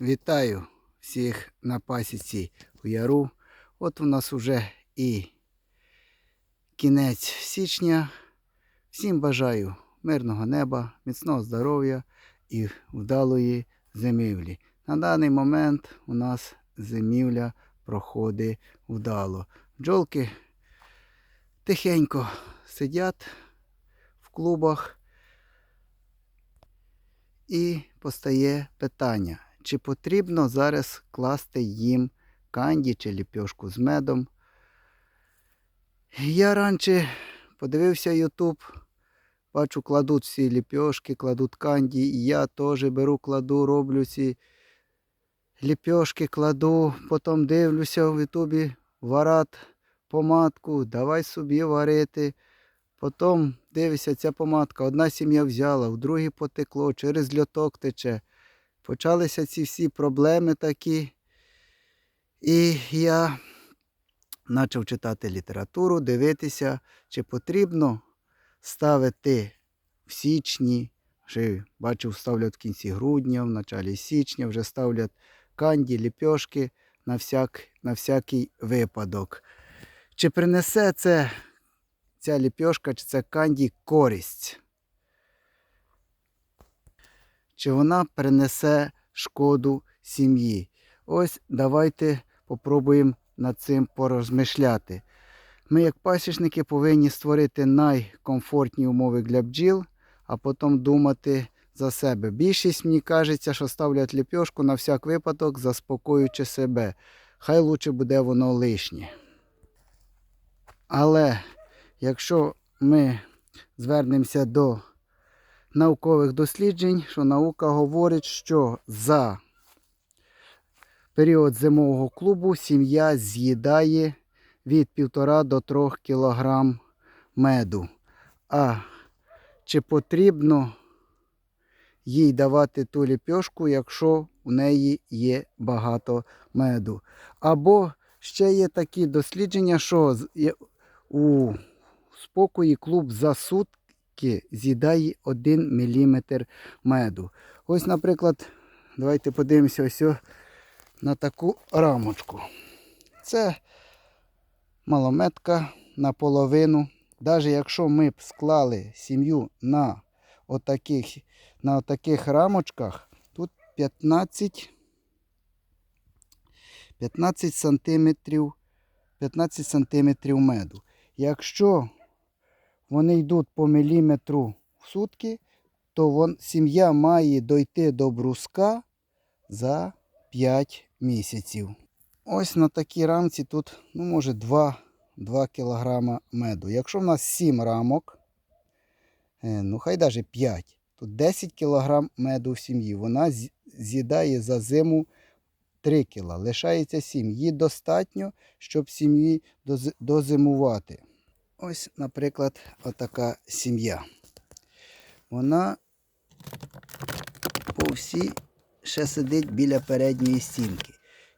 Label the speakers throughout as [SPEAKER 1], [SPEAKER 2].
[SPEAKER 1] Вітаю всіх на пасіці у яру. От у нас уже і кінець січня. Всім бажаю мирного неба, міцного здоров'я і вдалої зимівлі. На даний момент у нас зимівля проходить вдало. Бджолки тихенько сидять в клубах. І постає питання, чи потрібно зараз класти їм канді чи ліпьошку з медом. Я раніше подивився YouTube, бачу, кладуть всі ліпьошки, кладуть канді, і я теж беру, кладу, роблю ці ліпьошки, кладу, потім дивлюся в Ютубі, варат, помадку, давай собі варити. Потім дивишся, ця помадка, одна сім'я взяла, в другій потекло, через льоток тече. Почалися ці всі проблеми такі. І я почав читати літературу, дивитися, чи потрібно ставити в січні, чи бачив, ставлять в кінці грудня, в началі січня, вже ставлять канді, ліпьошки на, всяк, на всякий випадок. Чи принесе це ця ліпьошка, чи це канді користь? Чи вона принесе шкоду сім'ї? Ось давайте попробуємо над цим порозмишляти. Ми, як пасічники, повинні створити найкомфортні умови для бджіл, а потім думати за себе. Більшість мені кажеться, що ставлять ліпьошку на всяк випадок, заспокоюючи себе. Хай лучше буде воно лишнє. Але якщо ми звернемося до наукових досліджень, що наука говорить, що за період зимового клубу сім'я з'їдає від 1,5 до 3 кг меду. А чи потрібно їй давати ту ліпьошку, якщо у неї є багато меду? Або ще є такі дослідження, що у спокої клуб за сутки з'їдає 1 мм меду. Ось, наприклад, давайте подивимося ось на таку рамочку. Це малометка наполовину. Навіть якщо ми б склали сім'ю на отаких, на отаких рамочках, тут 15, 15 сантиметрів 15 сантиметрів меду. Якщо вони йдуть по міліметру в сутки, то сім'я має дойти до бруска за 5 місяців. Ось на такій рамці тут, ну, може, 2, 2 кг меду. Якщо в нас 7 рамок, е, ну хай навіть 5, то 10 кг меду в сім'ї. Вона з'їдає за зиму 3 кг. Лишається 7. Їй достатньо, щоб сім'ї дозимувати. Ось, наприклад, отака сім'я. Вона по всій ще сидить біля передньої стінки.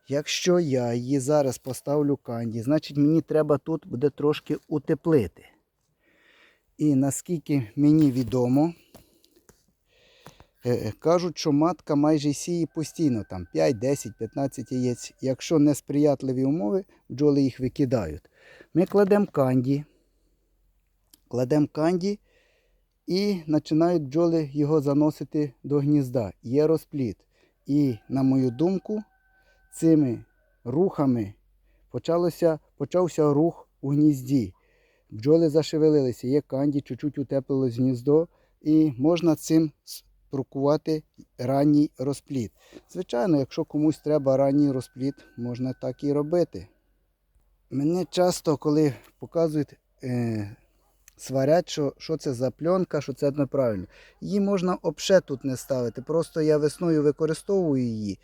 [SPEAKER 1] Якщо я її зараз поставлю канді, значить мені треба тут буде трошки утеплити. І наскільки мені відомо, е, кажуть, що матка майже сіє постійно, там 5, 10, 15 яєць. Якщо несприятливі умови, бджоли їх викидають. Ми кладемо канді, кладемо канді і починають бджоли його заносити до гнізда. Є розпліт. І, на мою думку, цими рухами почалося, почався рух у гнізді. Бджоли зашевелилися, є канді, чуть-чуть утеплилось гніздо, і можна цим спрукувати ранній розпліт. Звичайно, якщо комусь треба ранній розпліт, можна так і робити. Мене часто, коли показують, е, сварять, що, що це за пленка, що це неправильно. Її можна обше тут не ставити. Просто я весною використовую її.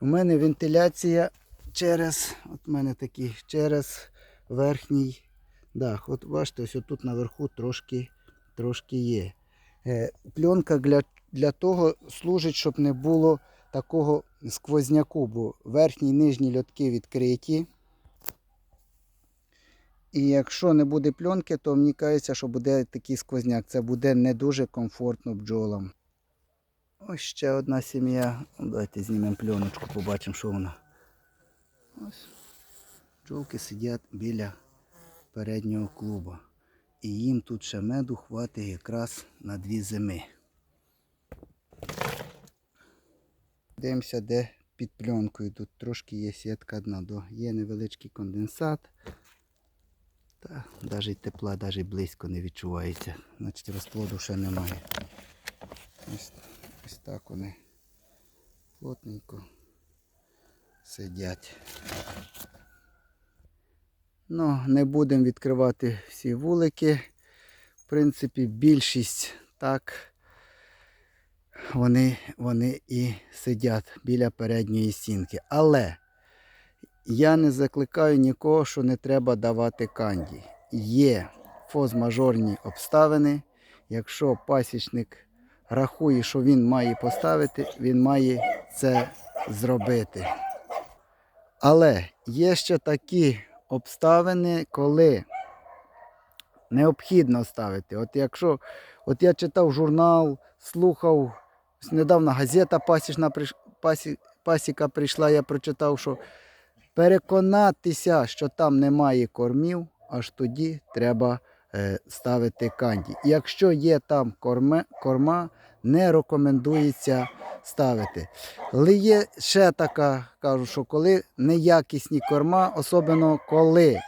[SPEAKER 1] У мене вентиляція через, от мене такий, через верхній дах. От бачите, ось тут наверху трошки, трошки є. Е, пленка для, для того служить, щоб не було такого сквозняку, бо верхні і нижні льотки відкриті. І якщо не буде пленки, то мені кажеться, що буде такий сквозняк. Це буде не дуже комфортно бджолам. Ось ще одна сім'я. Давайте знімемо пленочку, побачимо, що вона. Ось. Бджолки сидять біля переднього клуба. І їм тут ще меду хватить якраз на дві зими. Дивимося, де під пленкою. Тут трошки є сітка дна. До- Є невеличкий конденсат. Та навіть тепла навіть близько не відчувається. Значить розплоду ще немає. Ось, ось так вони плотненько сидять. Ну, не будемо відкривати всі вулики. В принципі, більшість так вони, вони і сидять біля передньої стінки. Але я не закликаю нікого, що не треба давати канді. Є фоз-мажорні обставини. Якщо пасічник рахує, що він має поставити, він має це зробити. Але є ще такі обставини, коли необхідно ставити. От якщо от я читав журнал, слухав, недавно газета пасічна пасі, пасіка прийшла, я прочитав, що переконатися, що там немає кормів, аж тоді треба е, ставити канді. Якщо є там корме, корма, не рекомендується ставити. Але є ще така, кажу, що коли неякісні корма, особливо коли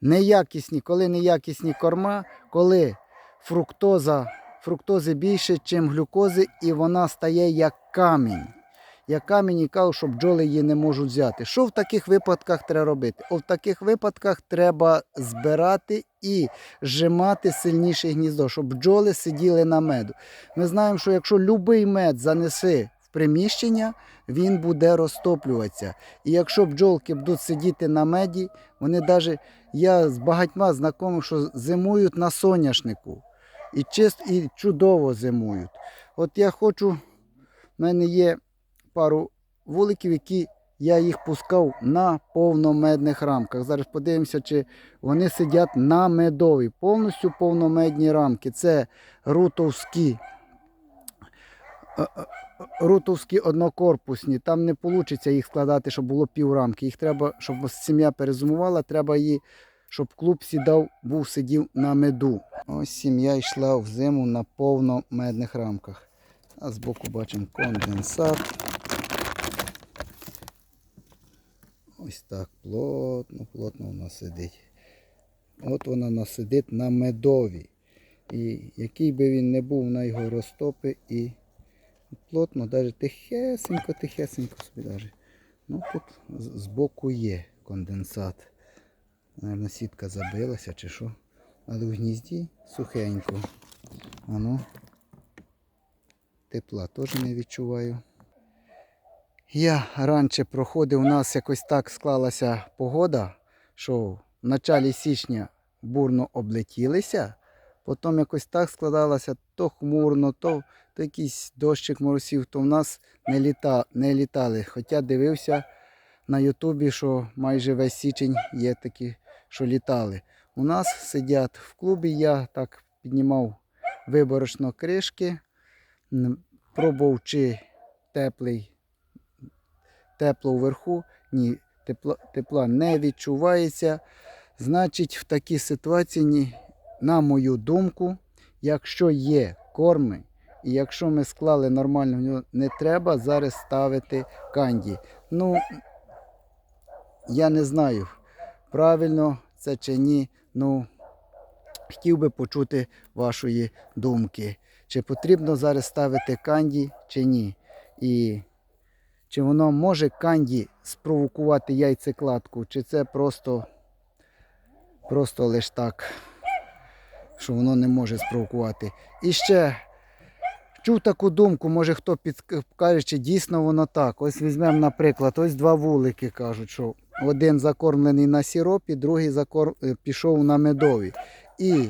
[SPEAKER 1] неякісні, коли неякісні корма, коли фруктоза, фруктози більше, ніж глюкози, і вона стає як камінь. Як камінь і кажу, що бджоли її не можуть взяти. Що в таких випадках треба робити? О, в таких випадках треба збирати і зжимати сильніше гніздо, щоб бджоли сиділи на меду. Ми знаємо, що якщо будь-який мед занеси в приміщення, він буде розтоплюватися. І якщо бджолки будуть сидіти на меді, вони навіть, я з багатьма знайомих, що зимують на соняшнику. І чист, і чудово зимують. От я хочу, в мене є пару вуликів, які я їх пускав на повномедних рамках. Зараз подивимося, чи вони сидять на медовій. Повністю повномедні рамки. Це рутовські. е, е, Рутовські однокорпусні, там не вийде їх складати, щоб було піврамки. Їх треба, щоб сім'я перезимувала, треба її, щоб клуб сідав, був сидів на меду. Ось сім'я йшла в зиму на повномедних рамках. А збоку бачимо конденсат. Ось так плотно, плотно вона сидить. От вона вона сидить на медові. І який би він не був, вона його розтопить і плотно, навіть тихесенько, тихесенько собі даже. Ну тут з- збоку є конденсат. Наверно, сітка забилася чи що. Але в гнізді сухенько. Ану. Тепла теж не відчуваю. Я раніше проходив, у нас якось так склалася погода, що в началі січня бурно облетілися, потім якось так складалося то хмурно, то, то якийсь дощик моросів, то в нас не, літа, не літали. Хоча дивився на Ютубі, що майже весь січень є такі, що літали. У нас сидять в клубі, я так піднімав виборочно кришки, пробував чи теплий тепло вверху, ні, тепла, тепла не відчувається. Значить, в такій ситуації, на мою думку, якщо є корми, і якщо ми склали нормально, не треба зараз ставити канді. Ну, я не знаю, правильно це чи ні. Ну, хотів би почути вашої думки. Чи потрібно зараз ставити канді, чи ні. І чи воно може канді спровокувати яйцекладку, чи це просто, просто лиш так, що воно не може спровокувати. І ще чув таку думку, може хто підкаже, чи дійсно воно так. Ось візьмемо, наприклад, ось два вулики кажуть, що один закормлений на сіропі, другий закор... е, пішов на медові. І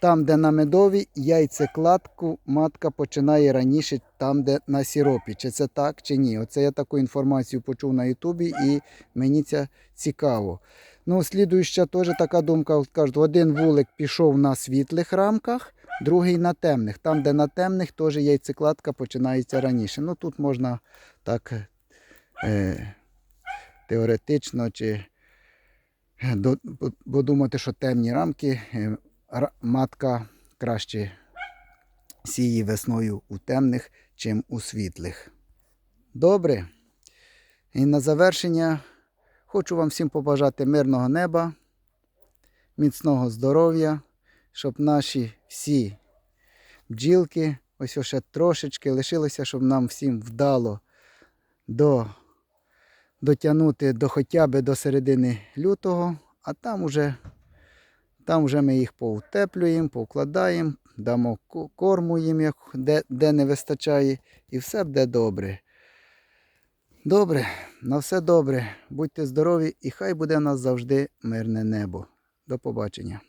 [SPEAKER 1] там, де на медові, яйцекладку матка починає раніше там, де на сіропі. Чи це так, чи ні? Оце я таку інформацію почув на Ютубі і мені це цікаво. Ну, слідуюча теж така думка, кажуть, один вулик пішов на світлих рамках, другий на темних. Там, де на темних, теж яйцекладка починається раніше. Ну тут можна так е, теоретично чи е, подумати, що темні рамки е, матка краще сіє весною у темних, чим у світлих. Добре. І на завершення хочу вам всім побажати мирного неба, міцного здоров'я, щоб наші всі бджілки, ось ще трошечки лишилося, щоб нам всім вдало до, дотягнути до хоча б до середини лютого, а там уже, там вже ми їх поутеплюємо, повкладаємо, дамо корму їм, де, де не вистачає, і все буде добре. Добре, на все добре. Будьте здорові і хай буде в нас завжди мирне небо. До побачення.